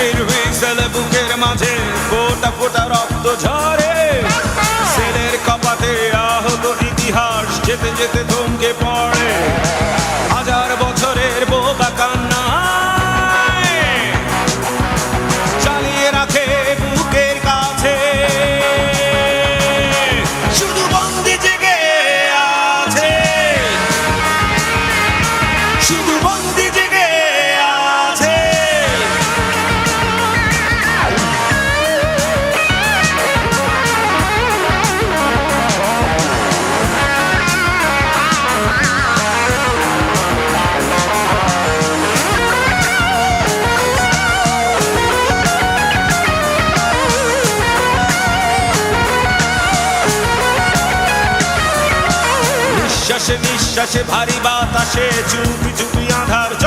ছেলে বুকের মাঝে ফোটা ফোটা রক্ত ঝরে। ছেলের কপাতে আহত ইতিহাস যেতে যেতে ধমকে পড়ে। বিশ্বাসে ভারী বাতাসে চুপি চুপি আধার জ